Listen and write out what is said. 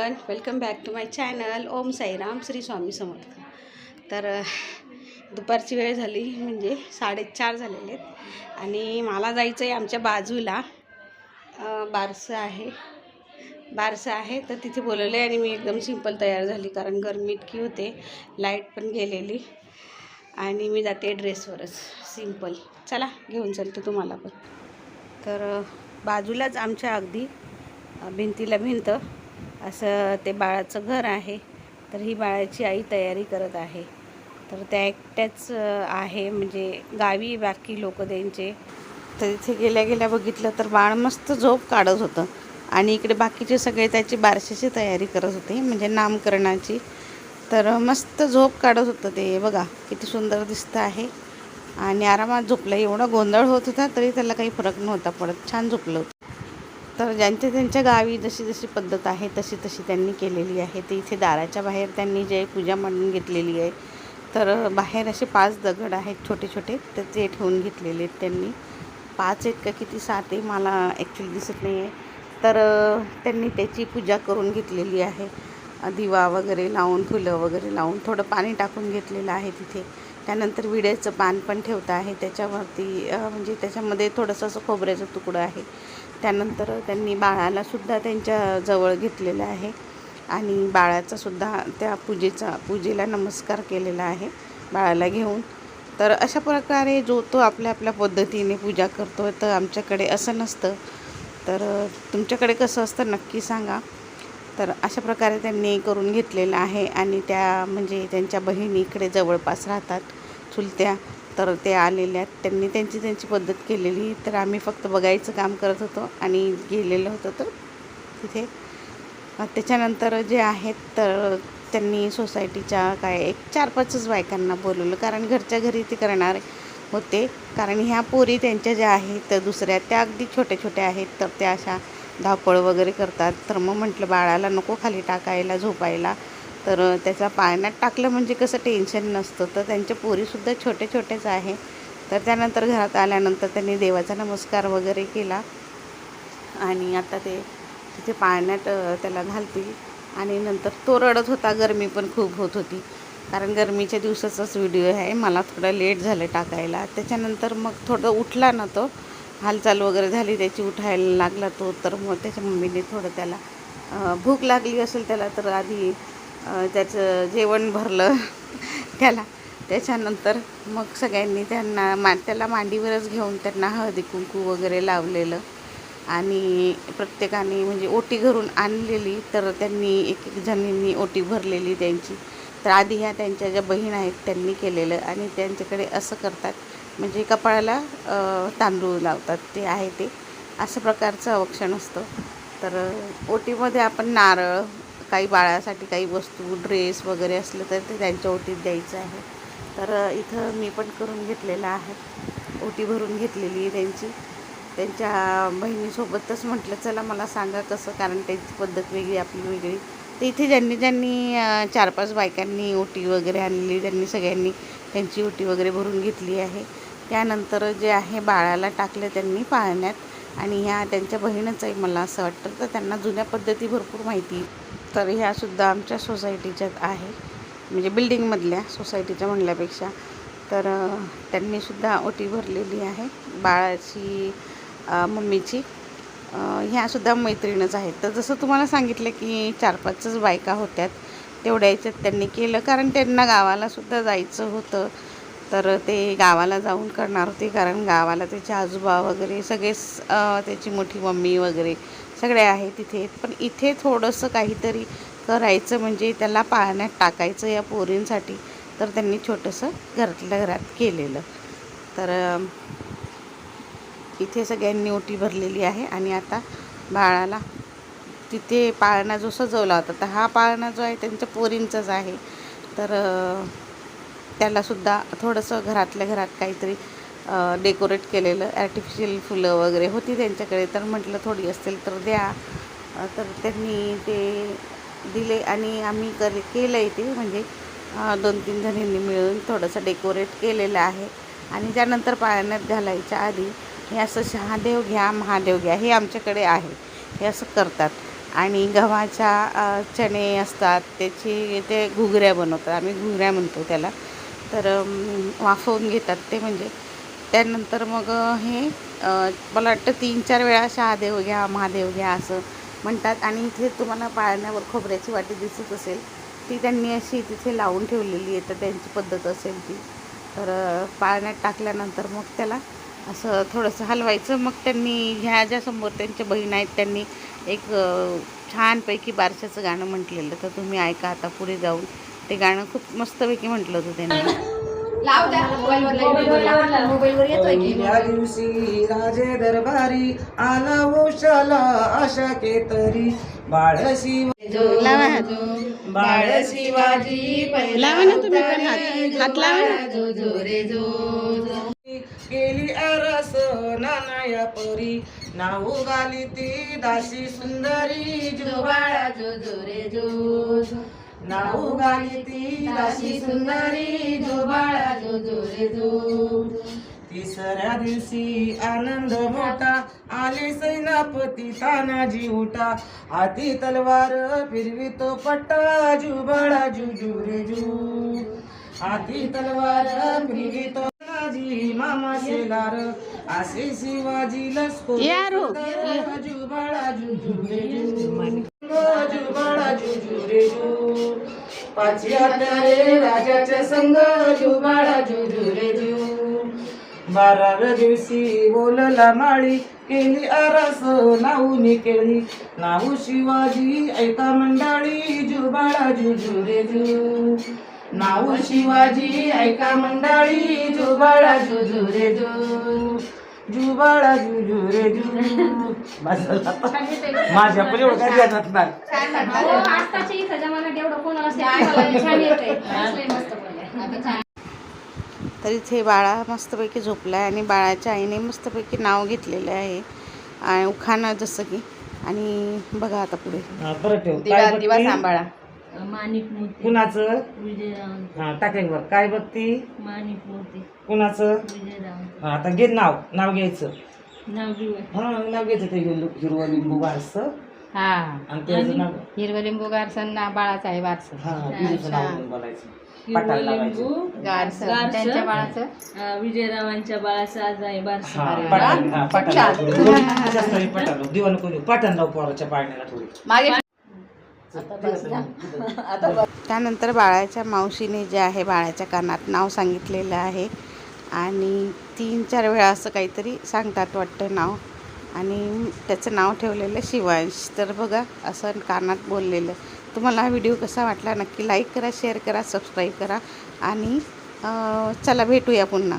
Everyone welcome back to my channel Om Sairam Shri Swami Samarth. तर दुपारची वेळ झाली म्हणजे साडेचार झालेले आहेत. आणि मला जायचं आहे आमच्या बाजूला. बारसं आहे. बारसं आहे तर तिथे बोलवलं आहे आणि मी एकदम सिंपल तयार झाली कारण गरमी इतकी होते लाइट पण गेलेली. आणि मी जाते ड्रेसवरच सिंपल. चला घेऊन चलते तुम्हाला पण. तर बाजूलाच आमच्या अगदी भिंतीला भिंत. असं ते बाळाचं घर आहे. तर ही बाळाची आई तयारी करत आहे. तर त्या एकट्याच आहे. म्हणजे गावी बाकी लोक त्यांचे. तर इथे गेल्या गेल्या बघितलं तर बाळ मस्त झोप काढत होतं. आणि इकडे बाकीचे सगळे त्याची बारशाची तयारी करत होते. म्हणजे नामकरणाची. तर मस्त झोप काढत होतं ते. बघा किती सुंदर दिसतं आहे. आणि आरामात झोपलं. एवढा गोंधळ होत होता तरी त्याला काही फरक नव्हता पडत. छान झोपलं होतं. तर ज्यांच्या त्यांच्या गावी जशी जशी पद्धत आहे तशी तशी त्यांनी केलेली आहे. ते इथे दाराच्या बाहेर त्यांनी जे पूजा मांडून घेतलेली आहे तर बाहेर असे पाच दगड आहेत छोटे छोटे तर ते ठेवून घेतलेले आहेत त्यांनी. पाच आहेत का किती? सात आहे मला ॲक्च्युली दिसत नाही आहे तर त्यांनी त्याची पूजा करून घेतलेली आहे. दिवा वगैरे लावून फुलं वगैरे लावून थोडं पाणी टाकून घेतलेलं आहे तिथे. त्यानंतर विड्याचं पान पण ठेवतं आहे. त्याच्यावरती म्हणजे त्याच्यामध्ये थोडंसं असं खोबऱ्याचं तुकडं आहे. त्यानंतर त्यांनी बाळालासुद्धा त्यांच्या जवळ घेतलेलं आहे. आणि बाळाचासुद्धा त्या पूजेचा पूजेला नमस्कार केलेला आहे बाळाला घेऊन. तर अशा प्रकारे जो तो आपल्या आपल्या पद्धतीने पूजा करतो तर आमच्याकडे असं नसतं. तर तुमच्याकडे कसं असतं नक्की सांगा. तर अशा प्रकारे त्यांनी करून घेतलेलं आहे आणि त्या म्हणजे त्यांच्या बहिणी इकडे जवळपास राहतात चुलत्या. तर ते आलेल्या आहेत. त्यांनी त्यांची त्यांची पद्धत केलेली. तर आम्ही फक्त बघायचं काम करत होतो आणि गेलेलं होतं तर तिथे. त्याच्यानंतर जे आहेत तर त्यांनी सोसायटीच्या काय एक चार पाचच बायकांना बोलवलं. कारण घरच्या घरी ते करणार होते. कारण ह्या पोरी त्यांच्या ज्या आहेत तर दुसऱ्या त्या अगदी छोट्या छोट्या आहेत तर त्या अशा धावपळ वगैरे करतात. तर मग म्हटलं बाळाला नको खाली टाकायला झोपायला. तर त्याचा पाण्यात टाकलं म्हणजे कसं टेन्शन नसतं. तर त्यांच्या पोरीसुद्धा छोटे छोटेच आहे. तर त्यानंतर घरात आल्यानंतर त्यांनी देवाचा नमस्कार वगैरे केला. आणि आता ते तिथे पाण्यात त्याला घालतील. आणि नंतर तो रडत होता. गरमी पण खूप होत होती. कारण गरमीच्या दिवसाचाच व्हिडिओ आहे. मला थोडं लेट झालं टाकायला. त्याच्यानंतर मग थोडं उठला ना तो. हालचाल वगैरे झाली त्याची उठायला लागला तो तर मग त्याच्या मम्मीने थोडं त्याला भूक लागली असेल त्याला तर आधी त्याचं जेवण भरलं त्याला. त्याच्यानंतर मग सगळ्यांनी त्यांना मा त्याला मांडीवरच घेऊन त्यांना हळदी कुंकू वगैरे लावलेलं. आणि प्रत्येकाने म्हणजे ओटी घरून आणलेली तर त्यांनी एक एक जणींनी ओटी भरलेली त्यांची. तर आधी ह्या त्यांच्या ज्या बहीण आहेत त्यांनी केलेलं. आणि त्यांच्याकडे असं करतात म्हणजे कपाळाला तांदूळ लावतात ते आहे ते. असं प्रकारचं औक्षण असतं. तर ओटीमध्ये आपण नारळ काही बाळासाठी काही वस्तू ड्रेस वगैरे असलं तर ते त्यांच्या ओटीत द्यायचं आहे. तर इथं मी पण करून घेतलेलं आहे. ओटी भरून घेतलेली आहे त्यांची. त्यांच्या बहिणीसोबतच म्हटलं चला मला सांगा कसं कारण त्यांची पद्धत वेगळी आपली वेगळी. तर इथे ज्यांनी ज्यांनी चार पाच बायकांनी ओटी वगैरे आणलेली त्यांनी सगळ्यांनी त्यांची ओटी वगैरे भरून घेतली आहे. त्यानंतर जे आहे बाळाला टाकलं त्यांनी पाळण्यात आणि ह्या त्यांच्या बहीणच आहे मला असं वाटतं. तर त्यांना जुन्या पद्धती भरपूर माहिती तर ह्यासुद्धा आमच्या सोसायटीच्याच आहे म्हणजे बिल्डिंगमधल्या सोसायटीच्या म्हणल्यापेक्षा. तर त्यांनीसुद्धा ओटी भरलेली आहे. बाळाची मम्मीची. ह्यासुद्धा मैत्रिणच आहेत. तर जसं तुम्हाला सांगितलं की चार पाचच बायका होत्यात. तेवढ्या याच्यात त्यांनी केलं. कारण त्यांना गावालासुद्धा जायचं होतं. तर ते गावाला जाऊन करणार होते कारण गावाला त्याचे आजोबा वगैरे सगळेच त्याची मोठी मम्मी वगैरे सगळे आहे तिथे. पण इथे थोडंसं काहीतरी करायचं म्हणजे त्याला पाळण्यात टाकायचं या पोरींसाठी तर त्यांनी छोटंसं घरातल्या घरात केलेलं. तर इथे सगळ्यांनी ओटी भरलेली आहे आणि आता बाळाला तिथे पाळणा जो सजवला होता तर हा पाळणा जो आहे त्यांच्या पोरींचाच आहे. तर त्यालासुद्धा थोडंसं घरातल्या घरात काहीतरी डेकोरेट केलेलं आर्टिफिशियल फुलं वगैरे होती त्यांच्याकडे. तर म्हटलं थोडी असतील तर द्या. तर त्यांनी ते दिले आणि आम्ही कर केलं आहे ते. म्हणजे दोन तीन जणींनी मिळून थोडंसं डेकोरेट केलेलं आहे. आणि त्यानंतर पाळण्यात घालायच्या आधी हे असं शहादेव घ्या महादेव घ्या हे आमच्याकडे आहे. हे असं करतात. आणि गव्हाच्या चणे असतात. त्याची ते घुगऱ्या बनवतात. आम्ही घुगऱ्या म्हणतो त्याला. तर वाफवून घेतात ते म्हणजे. त्यानंतर मग हे मला वाटतं तीन चार वेळा शहादेव घ्या महादेव घ्या असं म्हणतात. आणि इथे तुम्हाला पाळण्यावर खोबऱ्याची वाटी दिसत असेल ती त्यांनी अशी तिथे लावून ठेवलेली आहे तर त्यांची पद्धत असेल ती. तर पाळण्यात टाकल्यानंतर मग त्याला असं थोडंसं हलवायचं. मग त्यांनी ह्या ज्या समोर त्यांच्या बहीण आहेत त्यांनी एक छानपैकी बारशाचं गाणं म्हटलेलं. तर तुम्ही ऐका आता पुढे जाऊन. ते गाणं खूप मस्तपैकी म्हटलं होतं त्यांनी. दिवशी राजे दरबारी आला उशाला आशा केतरी. बाळ शिव लावा बाळ शिवाजी लावा ना तुम्ही पण हात. हात लावा ना. गेली अरस नानाया परी. नाव गाली ती दासी सुंदरी. जुबाळा जो जो रे जो. गाली ती सुंदरी तिसऱ्या दिवशी आनंद मोठा आले सैनापती तानाजी उठा. हाती तलवार फिरवितो पट्टा जुबाळा जुजू रे जू हाती तलवार फिरवितो तानाजी मामा शेलार. असे शिवाजी लस्को. जुबाळा जुजू रे जू पाचवी रे राजाच्या संग जुबाळा जुजू रे बाराव्या दिवशी बोलला माळी केली आरास लावून केली नाऊ शिवाजी ऐका मंडळी जुबाळा जुजू रे जू शिवाजी ऐका मंडळी जुबाळा जुजू रे जू जुबाळा जुजू रे जू माझ्या पण एवढं काय ध्यानात नाही. हो, इथं जमान्यात एवढं कोणाला छान. तर बाळा मस्तपैकी झोपला आहे आणि बाळाच्या आईने मस्तपैकी नाव घेतलेलं आहे. आणि उखाणं जसं की. आणि बघा आता पुढे. दिवा दिवा? सांभाळा. माणिक मूर्ती. कुणाचं? विजयराव हा टाकेल बघ काय बघती माणिक मूर्ती. कुणाचं? विजयराव हा, आता घे नाव. नाव घ्यायचं. नाव घेऊया हा नाव घ्यायचं ते हिरवं लिंबू बारस हा. आणि त्याचं नाव? हिरवं लिंबू गारसन ना बाळाचं आहे वारस. हा पिढीचं नाव म्हणून बोलायचं. पटाला लावायचं. गारसन गारसन. त्यांच्या बाळाचं? विजयरावांच्या बाळाचा आज आहे बारस हा पटाला हा पटाला थोडी. जास्त नाही पटाला दिवा नको देऊ पाटण लावू पोराच्या पाळण्याला थोडी. मागे. त्यानंतर बाळाच्या मावशीने जे आहे बाळाच्या कानात नाव सांगितलेलं आहे. आणि तीन चार वेळा असं काहीतरी सांगतात वाटतं नाव. आणि त्याचं नाव ठेवलेलं शिवांश. तर बघा असं कानात बोललेलं. तुम्हाला हा व्हिडिओ कसा वाटला नक्की लाईक करा शेअर करा सबस्क्राईब करा. आणि चला भेटूया पुन्हा.